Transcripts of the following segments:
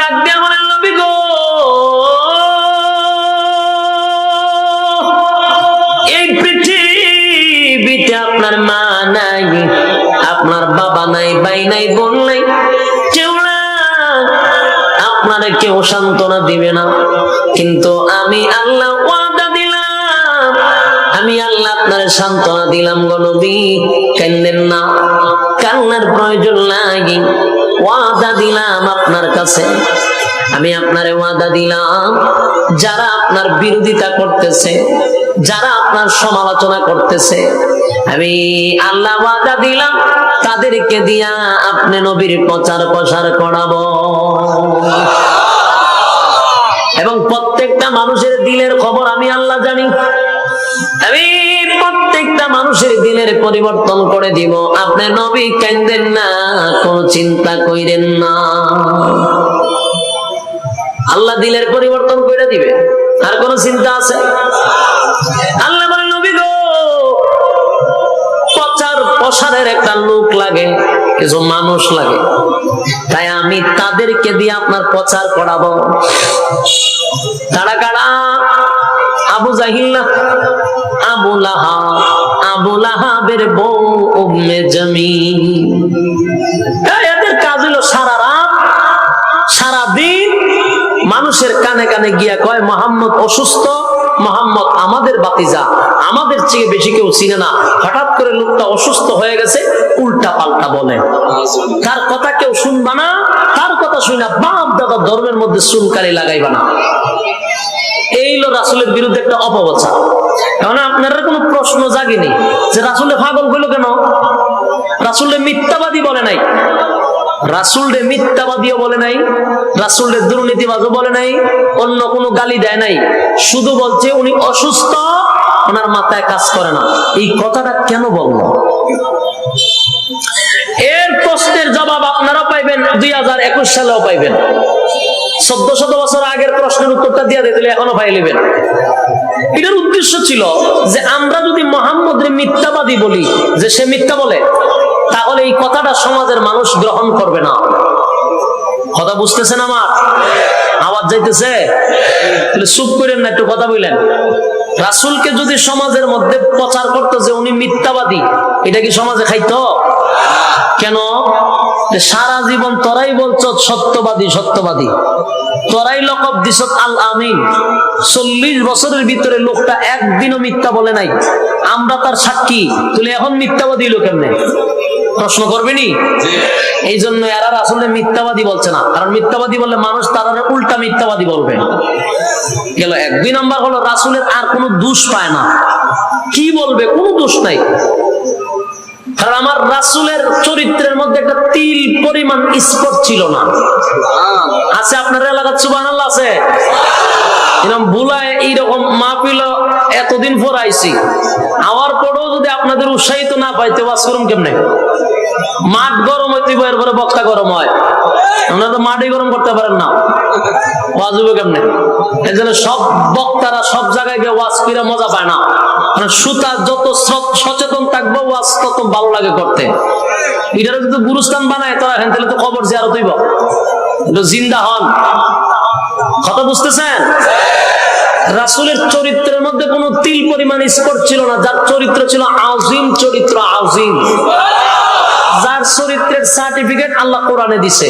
ডাক দিয়ে বলেন, নবী গো! এই পৃথিবীতে আপনার মা নাই, আপনার বাবা নাই, ভাই নাই, বোন নাই, কেউ সান্ত্বনা দিবে না। কিন্তু আমি আল্লাহ ওয়াদা দিলাম। আমি আল্লাহ আপনার সান্ত্বনা দিলাম গো নবী। না? কান্নার প্রয়োজন নাই। ওয়াদা দিলাম আপনার কাছে। আমি আপনারে ওয়াদা দিলাম। যারা আপনার বিরোধিতা করতেছে, যারা আপনার সমালোচনা করতেছে, আমি আল্লাহ ওয়াদা দিলাম, তাদেরকে দিয়া আপনি নবীর প্রচার প্রসার করাবো। এবং প্রত্যেকটা মানুষের দিলের খবর আমি আল্লাহ জানি। আমি প্রত্যেকটা মানুষের দিলের পরিবর্তন করে দিব। আপনি নবী কেন্দেন না, কোন চিন্তা কইরেন না। আল্লাহ দিলের পরিবর্তন করে দিবে। আর কোন চিন্তা আছে? আল্লাহ বলে, নবী গো প্রচার প্রসারের একটা লোক লাগে, কিছু মানুষ লাগে। তাই আমি তাদেরকে দিয়ে আপনার প্রচার করাবো। তারা কারা? আবু জাহিল্লা আবু লাহা আবু লাহাবের বউ উম্মে জমি এদের কাজ হলো সারা রাত, সারা দিন মানুষের কানে কানে গিয়া কয়, মোহাম্মদ অসুস্থ, মোহাম্মদ আমাদের বাতিজা, আমাদের চেয়ে বেশি কেউ চিনে না। হঠাৎ করে লোকটা অসুস্থ হয়ে গেছে উল্টা পাল্টা বলে। তার কথা কেউ শুনবা না, তার কথা শুনে বাপ দাদা ধর্মের মধ্যে চুনকালি লাগাইবা না। এই হলো রাসুলের বিরুদ্ধে একটা অপপ্রচার। এখন আপনারা কোনো প্রশ্ন জাগেনি যে রাসুলে পাগল হইল কেন? রাসুলে মিথ্যাবাদী বলে নাই। রাসুলরে মিথ্যাবাদীও বলে নাই, রাসুলরে দুর্নীতিবাজও বলে নাই, অন্য কোনো গালি দেয় নাই। শুধু বলছে উনি অসুস্থ, ওনার মাথায় কাজ করে না। এই কথাটা কেন বলল? এর প্রশ্নের জবাব আপনারা পাইবেন, দুই হাজার একুশ সালেও পাইবেন। চোদ্দ শত বছর আগের প্রশ্নের উত্তরটা দিয়ে দিলে এখনও ভাই নেবেন। এটার উদ্দেশ্য ছিল যে আমরা যদি মোহাম্মদের মিথ্যাবাদী বলি, যে সে মিথ্যা বলে, তাহলে এই কথাটা সমাজের মানুষ গ্রহণ করবে না। কথা বুঝতেছেন আমার? আওয়াজ যাইতেছে? চুপ করেন না, একটু কথা বললেন রাসুলকে যদি সমাজের মধ্যে প্রচার করতো যে উনি মিথ্যাবাদী, এটা কি সমাজে খাইতো? কেন? সারা জীবন তোরাই বলছ সত্যবাদী সত্যবাদী। তোরাই লকব দিস আল আমিন। চল্লিশ বছরের ভিতরে লোকটা একদিনও মিথ্যা বলে নাই। আমরা তার সাক্ষী। তুলে এখন মিথ্যাবাদী লোক কেমনে? প্রশ্ন করবেনি এই জন্য এরা আসলে মিথ্যাবাদী বলছে না। কারণ মিথ্যাবাদী বললে মানুষ তারা উল্টা মিথ্যাবাদী বলবে। গেল এক দুই নাম্বার হলো রাসুলের আর কোনো দোষ পায় না। কি বলবে? কোনো দোষ নাই। কারণ আমার রাসুলের চরিত্রের মধ্যে একটা তিল পরিমাণ স্পট ছিল না। আছে আপনার এলাকার সুবান আছে? এরকম ভুলায় এইরকম মা মাহফিল এতদিন পর আইছি। আমার পরেও যদি আপনাদের উৎসাহিত না পাইতে ওয়াজ করুন কেমনে? মাঠ গরম হইতে এরপরে বক্তা গরম হয়। আপনারা তো মাঠই গরম করতে পারেন না। ওয়াজ হবে কেমনে? এই জন্য সব বক্তারা সব জায়গায় গিয়ে ওয়াজ করে মজা পায় না। মানে সুতা যত সচেতন থাকব, ওয়াজ তত ভালো লাগে করতে। যদি গুরুস্থান বানায় তোরা থেকে তো খবর জিয়ারত হইব। একটু জিন্দা হন। কথা বুঝতেছেন? রাসুলের চরিত্রের মধ্যে কোনো তিল পরিমাণ স্পট ছিল না, যার চরিত্র ছিল আজিম, চরিত্র আজিম। যার চরিত্রের সার্টিফিকেট আল্লাহ কোরআনে দিছে।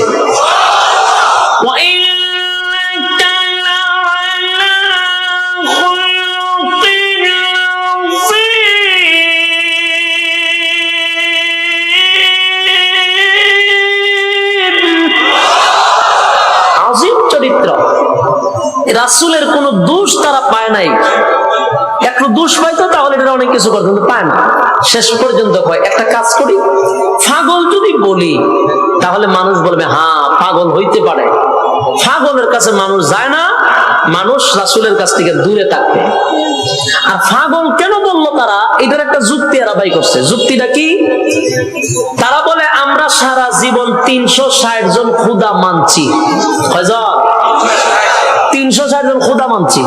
রাসুলের কোন দোষ তারা পায় নাই। একটু দোষ পাইতো তাহলে এটা অনেক কিছু করতো পায় না। শেষ পর্যন্ত কয়, একটা কাজ করি। পাগল যদি বলি, তাহলে মানুষ বলবে হ্যাঁ পাগল হইতে পারে। পাগলের কাছে মানুষ যায় না, মানুষ রাসুলের কাছ থেকে দূরে থাকবে আর পাগল কেন বলল তারা? এটার একটা যুক্তি এরা বাই করছে। যুক্তিটা কি? তারা বলে, আমরা সারা জীবন তিনশো ষাট জন ক্ষুদা মানছি। তিনশো ষাট জন ক্ষুদা মানছি।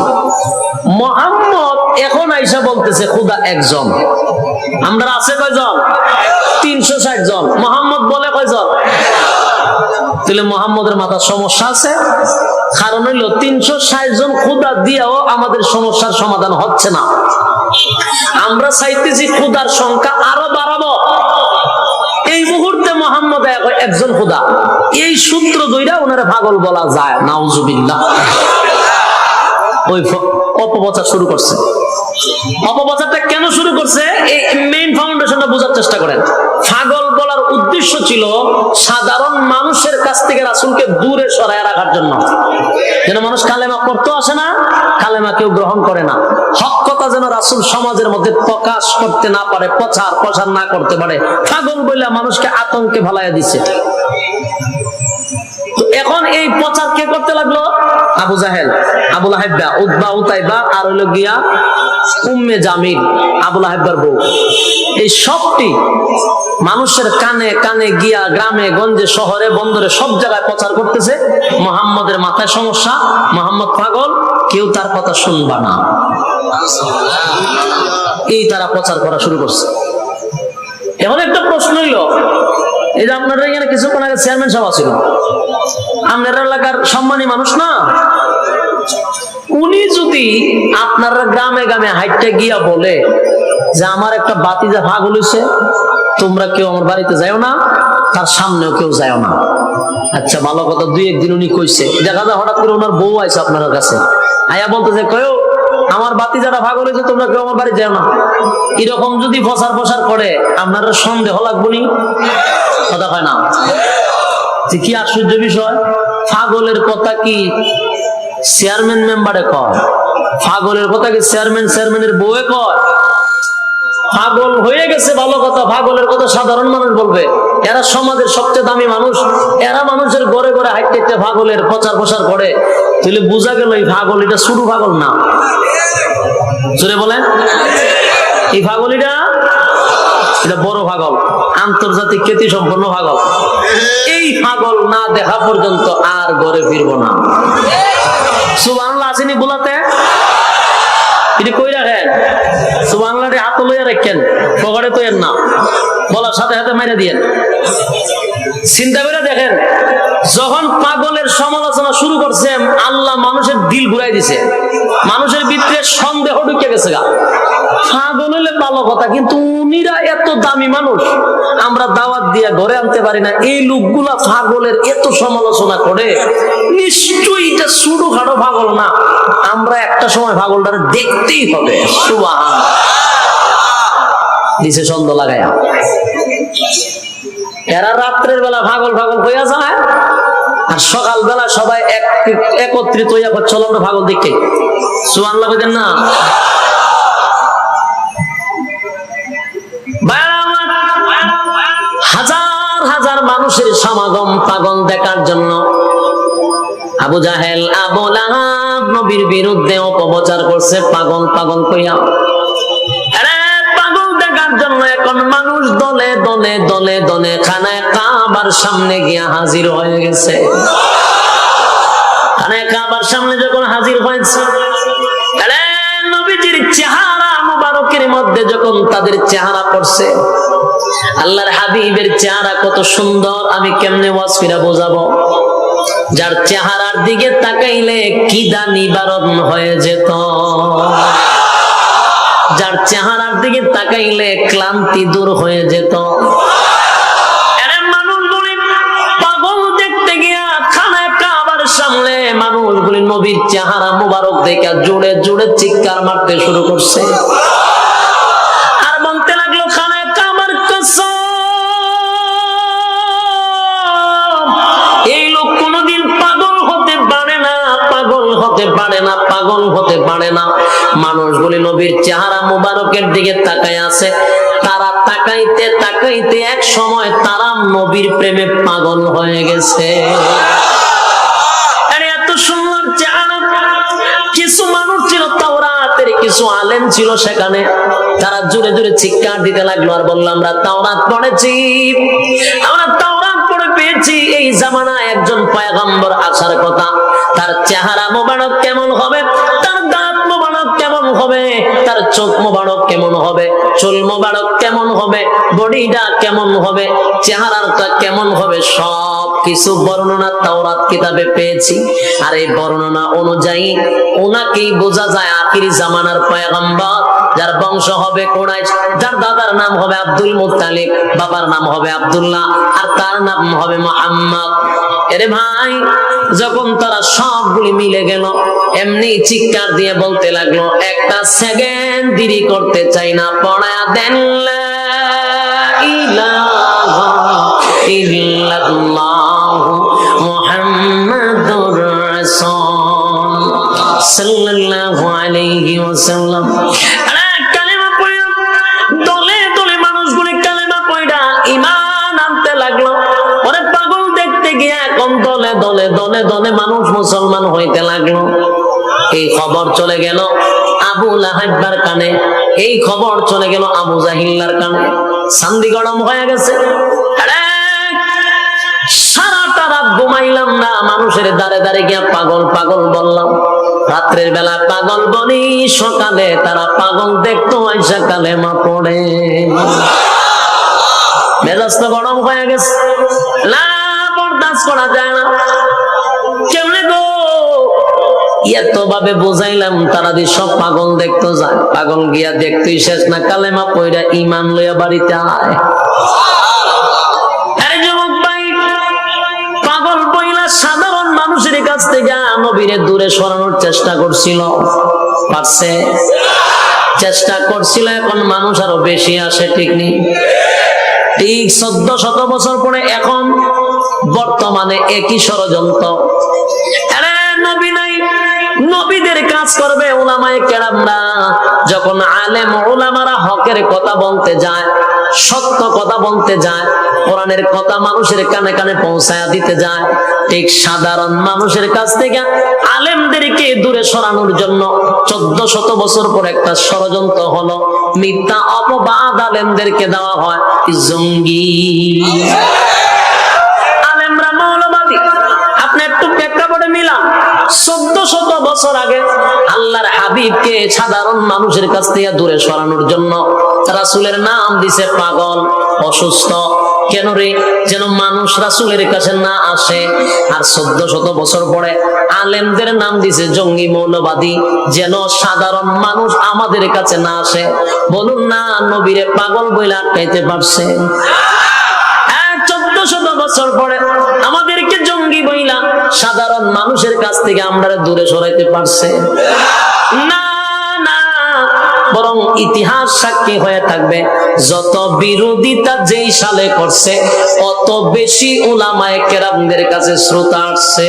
মোহাম্মদ এখন আইসা বলতেছে, খুদা একজন। আমরা আছে কয়জন? তিনশো ষাট জন মোহাম্মদ বলে কয়জন? তাহলে মোহাম্মদের সমস্যা আছে। কারণ হইল, তিনশো ষাট জন দিয়েও আমাদের সমস্যার সমাধান হচ্ছে না। আমরা চাইতেছি ক্ষুদার সংখ্যা আরও বাড়াবো। এই মুহূর্তে মোহাম্মদ একজন খুদা। এই সূত্র দইরা ওনারা পাগল বলা যায়, নাউজুবিল্লাহ। ওই অপপ্রচার শুরু করছে। অপপ্রচারটা কেন শুরু করছে? এই মেইন ফাউন্ডেশনটা বোঝার চেষ্টা করেন। পাগল বলার উদ্দেশ্য ছিল সাধারণ মানুষের কাছ থেকে রাসুলকে দূরে সরায় রাখার জন্য। যেন মানুষ কালেমা করতে আসে না, কালেমা কেউ গ্রহণ করে না। হক কথা যেন রাসুল সমাজের মধ্যে প্রকাশ করতে না পারে প্রচার প্রসার না করতে পারে। পাগল বইলা মানুষকে আতঙ্কে ভালাইয়া দিছে। এখন এই প্রচার কে করতে লাগল? আবু জাহেল আবুল হাইবা উদ্বা উতাইবা, আর হইল গিয়া উম্মে জামিল আবুল হাইবার বউ। এই সবটি মানুষের কানে কানে গিয়া গ্রামে, গঞ্জে, শহরে, বন্দরে সব জায়গায় প্রচার করতেছে। মোহাম্মদের মাথায় সমস্যা, মোহাম্মদ পাগল, কেউ তার কথা শুনবা না। এই তারা প্রচার করা শুরু করছে। এখন একটা প্রশ্ন হইল এই যে আপনারা এখানে কিছুক্ষণ আগে চেয়ারম্যান সভা ছিল। আপনার এলাকার সম্মানী মানুষ না? উনি যদি আপনারা গ্রামে গ্রামে হাইটটা গিয়া বলে যে আমার একটা বাতিজা ভাগ হইছে, তোমরা কেউ আমার বাড়িতে যাও না, তার সামনেও কেউ যাও না। আচ্ছা ভালো কথা, দুই একদিন উনি কইছে। দেখা যায় হঠাৎ করে ওনার বউ আছে আপনার কাছে। আয়া বলতেছে কয়ও আমার বাতি যারা ভাগ হয়েছে, তোমরা কেউ আমার বাড়ি যাও না। এরকম যদি প্রচার প্রসার করে আপনার সন্দেহ লাগবো নি? কথা হয় না। যে কি আশ্চর্য বিষয়, পাগলের কথা কি চেয়ারম্যান মেম্বারে কয়? পাগলের কথা কি চেয়ারম্যান চেয়ারম্যানের বউয়ে কয়? পাগল হয়ে গেছে ভালো কথা, পাগলের কথা সাধারণ মানুষ বলবে। এরা সমাজের সবচেয়ে দামি মানুষ। এরা মানুষের ঘরে ঘরে হাইটে হাইটে পাগলের প্রচার প্রসার করে। তাহলে বোঝা গেল এই পাগল এটা শুরু পাগল না। জোরে বলেন। এই পাগলিটা এটা বড় পাগল, আন্তর্জাতিক খ্যাতি সম্পন্ন পাগল। এই পাগল না দেখা পর্যন্ত আর ঘরে ফিরব না। সুবাংলা আসেনি বোলাতে? এটি কই রাখেন? সুবাংলাটি হাত লইয়া রাখেন, পকেটে তো এর না। বলার সাথে সাথে মাইরা দিয়েন। চিন্তা করে দেখেন, যখন পাগলের সমালোচনা শুরু করছে আল্লাহ মানুষের দিল ঘুরাই দিছে। মানুষের ভিতরে সন্দেহ ঢুকে গেছে গা। পাগল হলে ভালো কথা, কিন্তু উনিরা এত দামি মানুষ, আমরা দাওয়াত দিয়ে ঘরে আনতে পারি না। এই লোকগুলা পাগলের এত সমালোচনা করে, নিশ্চয়ই এটা শুরু খাটো পাগল না। আমরা একটা সময় পাগলটা দেখতেই হবে সুবাহ দিছে ছন্দ লাগায়া। এরা রাত্রের বেলা ভাগল ভাগল হইয়া যায়, আর সকাল বেলা সবাই এক একত্রিত হইয়া চলো আমরা ভাগল দেখতে। সুয়ান লাগেন না। হাজার হাজার মানুষের সমাগম পাগল দেখার জন্য। আবু জাহেল, আবু লাহাব নবীর বিরুদ্ধে অপপ্রচার করছে পাগল পাগল কইয়া এখন মানুষ দলে দলে দলে দলে খানায় সামনে গিয়া হাজির হয়ে গেছে। সামনে যখন হাজির হয়েছে নবীজির চেহারা মুবারকের মধ্যে যখন তাদের চেহারা পড়ছে, আল্লাহর হাবিবের চেহারা কত সুন্দর, আমি কেমনে বোঝাবো? যার চেহারার দিকে তাকাইলে কিদা নিবারণ হয়ে যেত? যার চেহারার দিকে তাকাইলে ক্লান্তি দূর হয়ে যেত। মানুষগুলি নবীর চেহারা মুবারক দেখে জোরে জোরে চিৎকার মারতে শুরু করছে। নবীর চেহারা মুবারকের দিকে আছে। তারা তাকাইতে তাকাইতে এক সময় তারা নবীর প্রেমে পাগল হয়ে গেছে। কিছু আলেম ছিল সেখানে। তারা জোরে জোরে চিৎকার দিতে লাগল আর বলল, আমরা তাওরাত পড়েছি। আমরা তাওরাত পড়ে পেয়েছি। এই জামানায় একজন পয়গম্বর আসার কথা। তার চেহারা মোবারক কেমন হবে? তার দাঁত মোবারক কেমন হবে? তার চোখ মোবারক কেমন হবে? চুল মোবারক কেমন হবে? বডিটা কেমন হবে? চেহারাটা কেমন হবে? সব কিছু বর্ণনা তাওরাত কিতাবে পেয়েছি। আর এই বর্ণনা অনুযায়ী ওনাকেই বোঝা যায় আখির জামানার পয়গম্বর, যার বংশ হবে কোরাইশ, যার দাদার নাম হবে আব্দুল মুত্তালিব, বাবার নাম হবে আব্দুল্লাহ, আর তার নাম হবে মোহাম্মদ। এরে ভাই, যখন তারা সবগুলি মিলে গেল, এমনি চিৎকার দিয়ে বলতে লাগল, একটা সেকেন্ড দেরি করতে চাই না পড়া দেন ইল্লাল্লাহু। মুহাম্মাদুর হইতে লাগল। এই চলে গেল আবু কানে। এই খবর চলে গেল আবু জাহিল্লার কানে। সান্দি গরম হয়ে গেছে। রাত ঘুমাইলাম না, মানুষের দাঁড়ে দাঁড়ে গিয়া পাগল পাগল বললাম, রাত্রের বেলা পাগল বলি, সকালে তারা পাগল দেখতো আইসা মা পড়ে। মেজাজ তো গরম হয়ে গেছে। করা যায় না। কেমনে গো এত ভাবে বোঝাইলাম, তারা দিয়ে সব পাগল দেখতো যায় পাগল গিয়া দেখতেই শেষ না, কালেমা পইরা ইমান লইয়া বাড়িতে আয়। নবীরে দূরে সরানোর চেষ্টা করছিল। পারছে? চেষ্টা করছিল, এখন মানুষ আরও বেশি আসে, ঠিক নেই? ঠিক চোদ্দ শত বছর পরে এখন বর্তমানে একই ষড়যন্ত্র। নবী নাই, নবীদের কাজ করবে ওলামায়ে কেরামরা। যখন আলেম ওলামারা হকের কথা বলতে যায় সত্য কথা বলতে যায়, কোরআনের কথা মানুষের কানে কানে পৌঁছায়া দিতে যায়, ঠিক সাধারণ মানুষের কাছ থেকে আলেমদেরকে দূরে সরানোর জন্য চোদ্দ শত বছর পর একটা ষড়যন্ত্র হলো, মিথ্যা অপবাদ আলেমদেরকে দেওয়া হয়, জঙ্গি। আলেমরা মৌলবাদী। আপনি একটু প্রেক্ষাপটে মিলান, চোদ্দ শত বছর আগে আল্লাহর হাবিবকে সাধারণ মানুষের কাছ থেকে দূরে সরানোর জন্য রাসুলের নাম দিছে পাগল, অসুস্থ। কেন রে? যেন মানুষ রাসুলের কাছে না আসে। আর চোদ্দ শত বছর পরে আলেমদের নাম দিছে জঙ্গি মৌলবাদী। যেন সাধারণ মানুষ আমাদের কাছে না আসে। বলুন না, নবীরে পাগল বইলা আটকাইতে পারছে? চোদ্দ শত বছর পরে আমাদেরকে জঙ্গি বইলা সাধারণ মানুষের কাছ থেকে আমরা দূরে সরাইতে পারছে। না না, বরং ইতিহাস সাক্ষী হয়ে থাকবে, যত বিরোধিতা যেই সালে করছে, অত বেশি উলামায়ে কেরামদের কাছে শ্রোতা আসছে।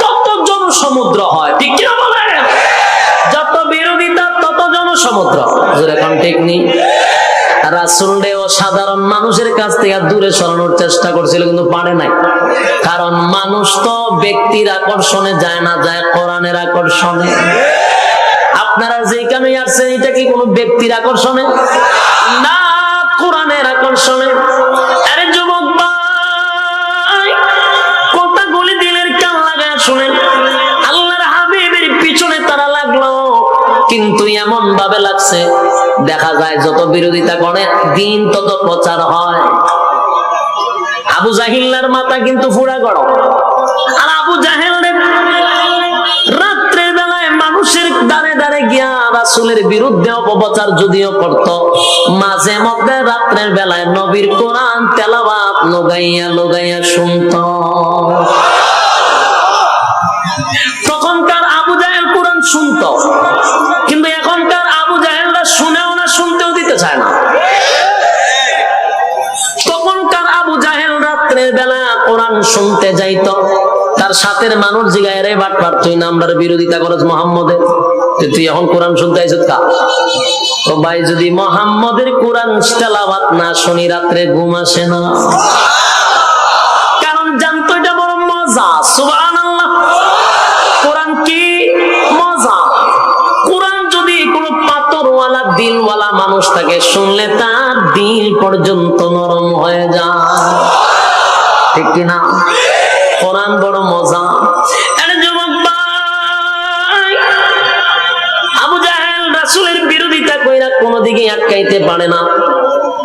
তত জনসমুদ্র হয়, ঠিক কিনা যত বিরোধিতা, তত জনসমুদ্র। যেরকম ঠিক নেই সাধারণ মানুষের কাছ থেকে দূরে সরানোর চেষ্টা করছিল, কিন্তু পারে নাই। কারণ মানুষ তো ব্যক্তির আকর্ষণে যায় না, যায় কোরআনের আকর্ষণে। আপনারা যেখানে আসছেন, এটা কি কোনো ব্যক্তির আকর্ষণে? না, কোরআনের আকর্ষণে। আরে যুবক ভাই কিন্তু এমন ভাবে লাগছে, দেখা যায় যত বিরোধিতা করে, দিন তত প্রচার হয়। আবু জাহিল্লার মাথা কিন্তু ফুড়া গরম। আর আবু জাহেল রাত্রের বেলায় মানুষের দাঁড়ে দাঁড়ে গিয়া রাসুলের বিরুদ্ধে অপপ্রচার যদিও করত, মাঝে মধ্যে রাত্রের বেলায় নবীর কোরআন তেলাবাত লোগাইয়া লোগাইয়া শুনত। শুনত। কিন্তু এখনকার আবু জাহেলরা শুনেও না, শুনতেও দিতে চায় না। তখনকার আবু জাহেল রাত্রের বেলা কোরআন শুনতে যাইতো। তার সাথের মানুষ জিগায় রে বাট পার তুই নামটার বিরোধিতা করছ মোহাম্মদের তুই এখন কোরআন শুনতে আইছত কা? তো ভাই, যদি মোহাম্মদের কোরআন তেলাওয়াত না শুনি, রাত্রে ঘুম আসে না। কারণ জানতো এটা বড় মজা। সুবহানাল্লাহ। থাকে শুনলে তার দিল পর্যন্ত নরম হয়ে যায়। ঠিক কিনা কোরআন বড় মজা।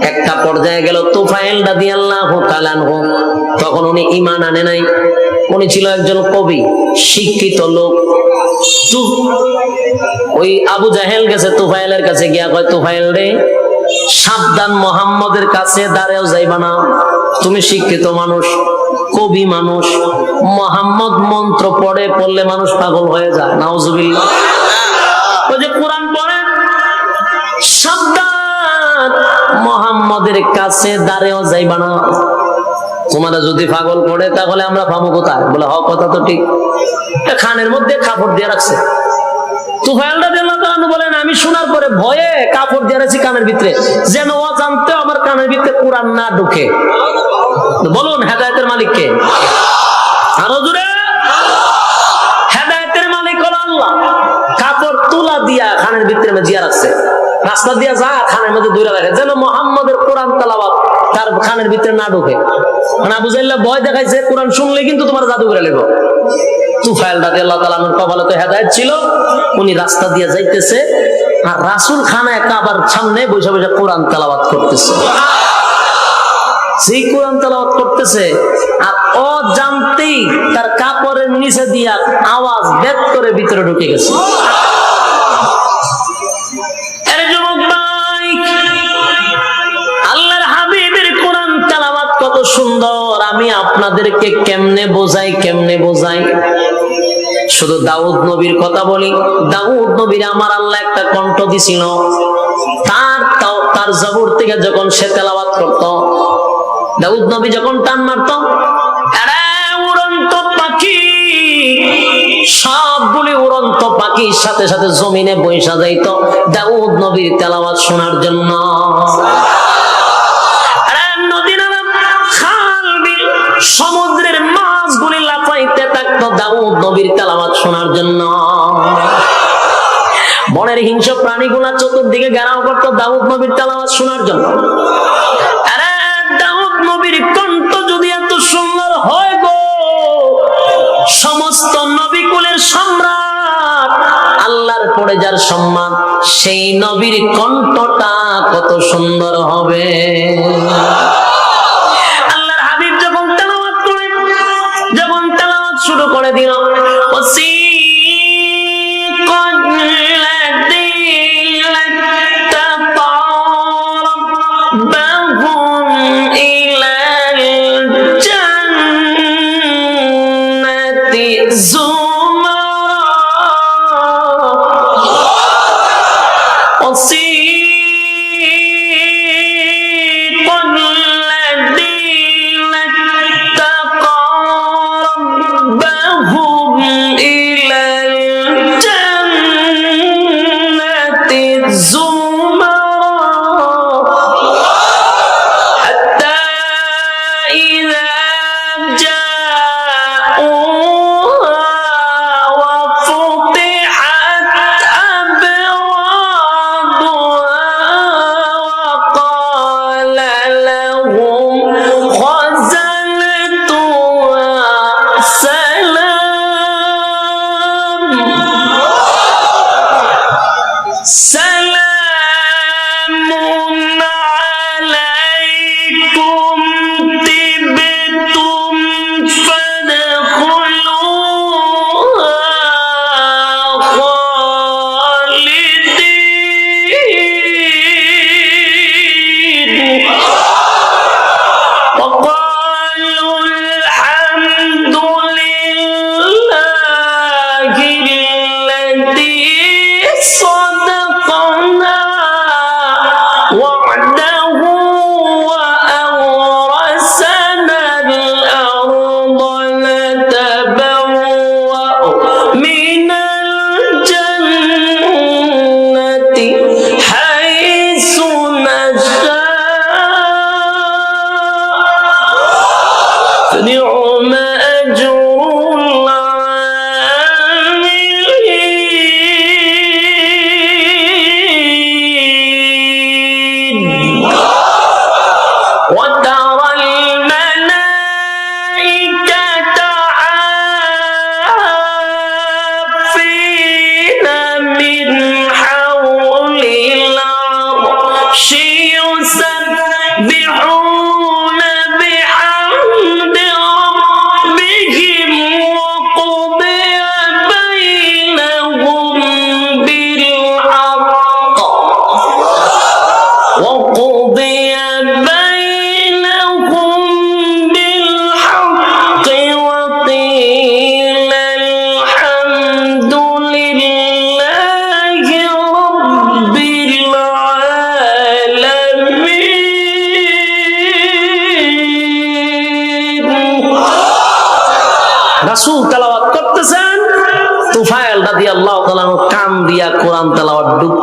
একটা পর্যায়ে গেল তুফাইল দাদি আল্লাহ তখন উনি ইমান আনে নাই। উনি ছিল একজন কবি, শিক্ষিত লোক। ওই আবু জাহেল গেছে তুফাইলের কাছে গিয়া কয় তুফাইল রে, সাবধান মোহাম্মদের কাছে দাঁড়াও, যাইবা না। তুমি শিক্ষিত মানুষ, কবি মানুষ। মোহাম্মদ মন্ত্র পড়ে, পড়লে মানুষ পাগল হয়ে যায়। নাউজুবিল্লাহ। ওই যে কোরআন পড়ে, সাবধান মোহাম্মদের কাছে দাঁড়েও, যাইবা না। তোমারা যদি পাগল পড়ে, তাহলে আমরা পাবো কোথায়? বলে হ কথা তো ঠিক। খানের মধ্যে কাপড় দিয়ে রাখছে। আমি শোনার পরে ভয়ে কাপড় দিয়ে রাখছি কানের ভিতরে। যেন ও জানতে আমার কানের ভিতরে কোরআন না ঢুকে। বলুন, হেদায়তের মালিককে আরও জুড়ে হেদায়তের মালিক হলো আল্লাহ। কাপড় তুলা দিয়া খানের ভিতরে জিয়া রাখছে। রাস্তা দিয়া যা, খানের মধ্যে দূরে রাখে। যেন মোহাম্মদের কোরআন তালাবাদ তার খানের ভিতরে না ঢুকে। মানে আবু জাইল্লা ভয় দেখাইছে, কোরআন শুনলে কিন্তু তোমার জাদু করে তুফাইল রাজি আল্লাহ কপালে তো হেদায়ত ছিল, উনি রাস্তা দিয়ে যাইতেছে, আর রাসুল খানা কাবার সামনে বসে বসে কোরআন তালাবাদ করতেছে। সেই কোরআন তালাওয়াত করতেছে, আর ও জানতেই তার কাপড়ের নিচে দিয়া আওয়াজ বেদ করে ভিতরে ঢুকে গেছে। সুন্দর, আমি আপনাদেরকে কেমনে বোঝাই কেমনে বোঝাই? শুধু দাউদ নবীর কথা বলি। দাউদ নবীর আমার আল্লাহ একটা কণ্ঠ দিছিল। তার তার জবর থেকে যখন সে তেলাওয়াত করত, দাউদ নবী যখন টান মারত উড়ন্ত পাখি! সবগুলি উড়ন্ত পাখির সাথে সাথে জমিনে বৈশা যাইত। দাউদ নবীর তেলাওয়াত শোনার জন্য। সমুদ্রের মাছগুলি লাফাইতে থাকতো দাউদ নবীর তেলাওয়াত শোনার জন্য। বনের হিংস্র প্রাণীগুলা চতুর্দিকে ঘেরাও করতো দাউদ নবীর তেলাওয়াত শোনার জন্য। আরে দাউদ নবীর কণ্ঠ যদি এত সুন্দর হয় গো, সমস্ত নবীকুলের সম্রাট, আল্লাহর পরে যার সম্মান, সেই নবীর কণ্ঠটা কত সুন্দর হবে।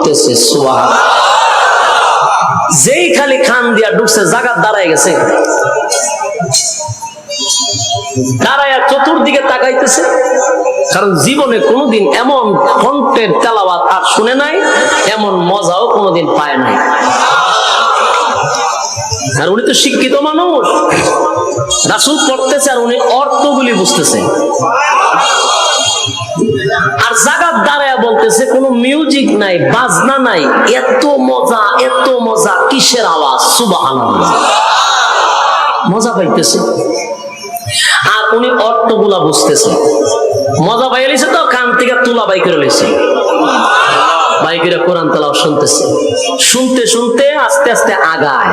ডুবতেছে সুবহানাল্লাহ। যেই খালি খান দিয়া ডুবছে জায়গা দাঁড়ায় গেছে। দাঁড়ায় চতুর্দিকে তাকাইতেছে। কারণ জীবনে কোনোদিন এমন কণ্ঠের আর শুনে নাই, এমন মজাও কোনোদিন পায় নাই। আর উনি তো শিক্ষিত মানুষ। রাসুল পড়তেছে আর উনি অর্থগুলি বুঝতেছে। আর দাঁড়ায় বলতেছে, কোনো মিউজিক নাই, বাজনা নাই, এত মজা এত মজা, কিসের আওয়াজ? সুবাহ মজা পাইতেছে। আর উনি অর্থগুলা বুঝতেছে। মজা পাই লিছে তো, কান থেকে তুলা বাই করে লিছে বাইকেরা কোরআন তালাও শুনতেছে। শুনতে শুনতে আস্তে আস্তে আগায়।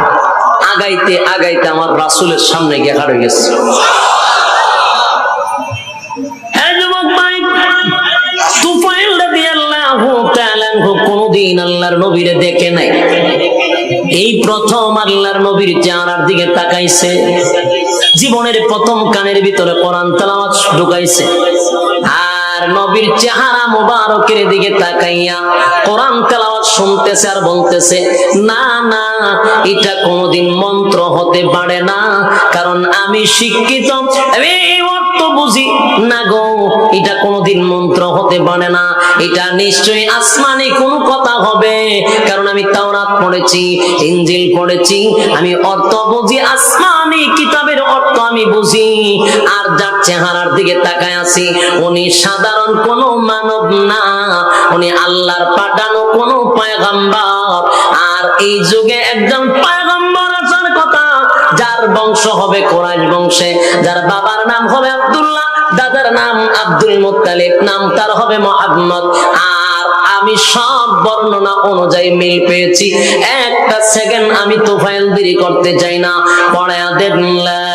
আগাইতে আগাইতে আমার রাসুলের সামনে গিয়ে হারিয়ে গেছে। কোনদিন আল্লাহর নবীরে দেখে নাই। এই প্রথম আল্লাহর নবীর চেহারার দিকে তাকাইছে। জীবনের প্রথম কানের ভিতরে কোরআন তেলাওয়াত ঢুকাইছে। আর নবীর চেহারা মোবারকের দিকে তাকাইয়া কোরআন তেলাওয়াত শুনতেছে আর বলতেছে, না না, এটা কোনোদিন মন্ত্র হতে পারে না, কারণ আমি শিক্ষিত, আমি অর্থ বুঝি। না গো, এটা কোনোদিন মন্ত্র হতে পারে না, এটা নিশ্চয়ই আসমানি কোন কথা হবে, কারণ আমি তাওরাত পড়েছি ইঞ্জিল পড়েছি, আমি অর্থ বুঝি আসমানি কিতাবের অর্থ আমি বুঝি। আর যার চেহারার দিকে তাকায় আছি, উনি সাধারণ কোন মানব না। উনি আল্লাহর পাঠানো কোন পয়গাম্বর। আর এই যুগে একজন পয়গাম্বর আসার কথা, যার বংশ হবে কোরআশ বংশে, যার বাবার নাম হবে আব্দুল্লাহ, দাদার নাম আব্দুল মুত্তালিব, নাম তার হবে মোহাম্মদ। আর আমি সব বর্ণনা অনুযায়ী মিল পেয়েছি। একটা সেকেন্ড আমি তোফাইল দেরি করতে চাই না। পড়ায়া দেন লা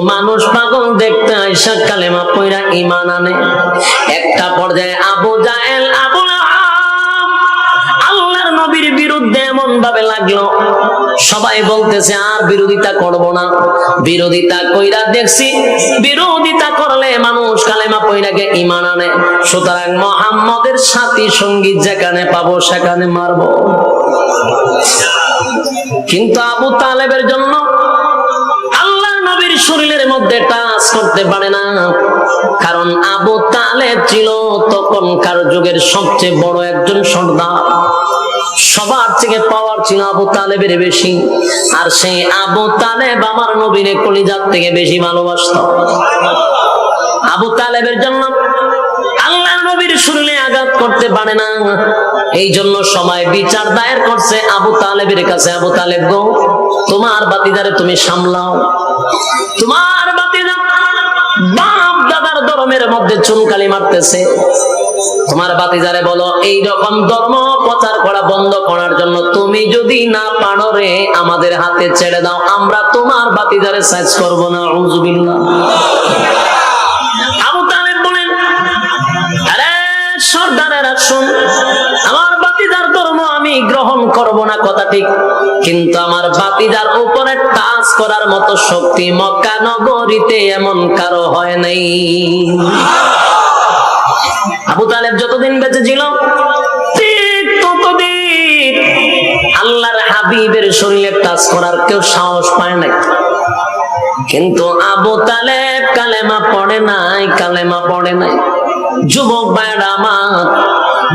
আইসা কালেমা পয়রা ঈমান আনে। একটা পর্যায়ে আবু জাহেল, আবু আল্লাহর নবীর বিরুদ্ধে এমন ভাবে লাগল। সবাই বলতেছে, আর বিরোধিতা করব না। বিরোধিতা কইরা দেখছি, বিরোধিতা করলে মানুষ কালেমা পইরাকে ইমান আনে। সুতরাং মোহাম্মদের সাথী সংগীত যেখানে পাবো, সেখানে মারবো। কিন্তু আবু তালেবের জন্য নবীর শরীরের মধ্যে টাচ করতে পারে না। কারণ আবু তালেব ছিল তখনকার যুগের সবচেয়ে বড় একজন সর্দার। সবার থেকে পাওয়ার ছিল আবু তালেবের বেশি। আর সেই আবু তালেব আমার নবীর কলিজার থেকে বেশি ভালোবাসত। আবু তালেবের জন্য আল্লাহ নবীর শরীরে আঘাত করতে পারে না। এই জন্য সময় বিচার দায়ের করছে আবু তালেবের কাছে, আবু তালেব গো, তোমার বাতিদারে তুমি সামলাও। তোমার বাপ দাদার ধর্মের মধ্যে চুনকালি মারতেছে। তোমার বলো এই রকম ধর্ম প্রচার করা বন্ধ করার জন্য তুমি যদি না পারো রে, আমাদের হাতে ছেড়ে দাও। আমরা তোমার সাইজ না আমার ধর্ম আমি গ্রহণ করব না, কথা ঠিক। কিন্তু আমার বাতিদার উপরে টাচ করার মতো শক্তি মক্কা নগরীতে এমন কারও হয় নাই। আবু তালেব যতদিন বেঁচে ছিল ততদিন আল্লাহর হাবিবের শরীরে কাজ করার কেউ সাহস পায় নাই। কিন্তু আবু তালেব কালেমা পড়ে নাই, কালেমা পড়ে নাই। যুবক ভাইরা আমার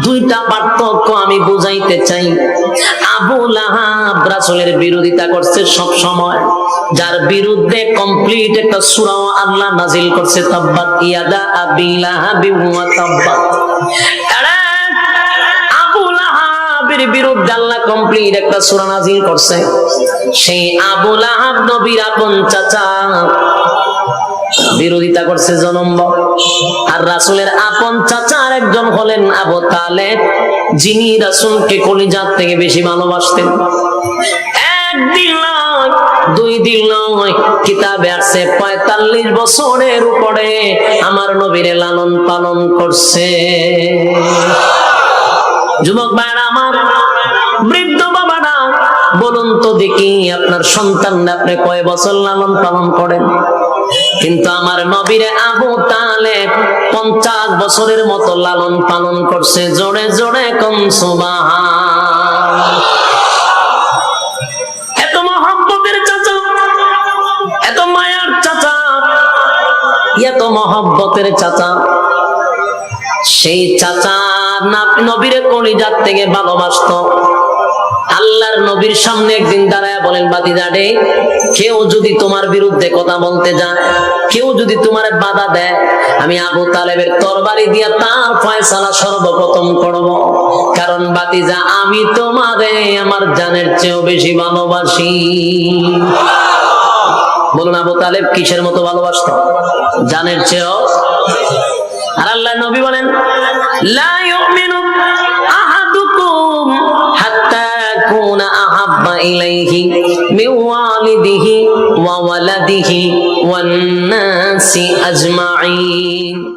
দুইটা পার্থক্য আমি বুঝাইতে চাই। আবু লাহাব রাসূলের বিরোধিতা করছে সব সময়। যার বিরুদ্ধে কমপ্লিট একটা সূরা আল্লাহ নাজিল করছে, তাব্বাত, ইয়াদা আবি লাহাবি ওয়া তাব্বাত। আবু বিরুদ্ধে আল্লাহ কমপ্লিট একটা সূরা নাজিল করছে। সেই আবু লাহাব নবীর আপন চাচা। বিরোধিতা করছে জনম্ব। আর রাসুলের আপন চাচার একজন হলেন আবু তালেব। যিনি রাসুলকে কলিজাত থেকে বেশি ভালোবাসতেন। একদিন দুই দিন নয়, কিতাবে আসছে পঁয়তাল্লিশ বছরের উপরে আমার নবীরে লালন পালন করছে। যুবক ভাইরা আমার, বৃদ্ধ বাবারা, বলুন তো দেখি আপনার সন্তান আপনি কয় বছর লালন পালন করেন? কিন্তু আমার নবীরে আবু তালে পঞ্চাশ বছরের মতো লালন পালন করছে। জোরে জোরে কম মহব্বতের চাচা, এত মায়ার চাচা, এত মহব্বতের চাচা। সেই চাচা নবীরে কলিজার থেকে ভালোবাসতো। আল্লাহর নবীর সামনে একদিন দাঁড়ায় বলেন বাতিজাডে কেউ যদি তোমার বিরুদ্ধে কথা বলতে যায়, কেউ যদি তোমার বাধা দেয়, আমি আবু তালেবের তরবারি দিয়া তার ফয়সালা সর্বপ্রথম করব। কারণ বাতিজা আমি তোমারে আমার জানের চেয়েও বেশি ভালোবাসি। বলুন, আবু তালেব কিসের মতো ভালোবাসতো? জানের চেয়েও? আর আল্লাহ নবী বলেন, লা ইউমিনু يكون أحب إليه من والده وولده والناس أجمعين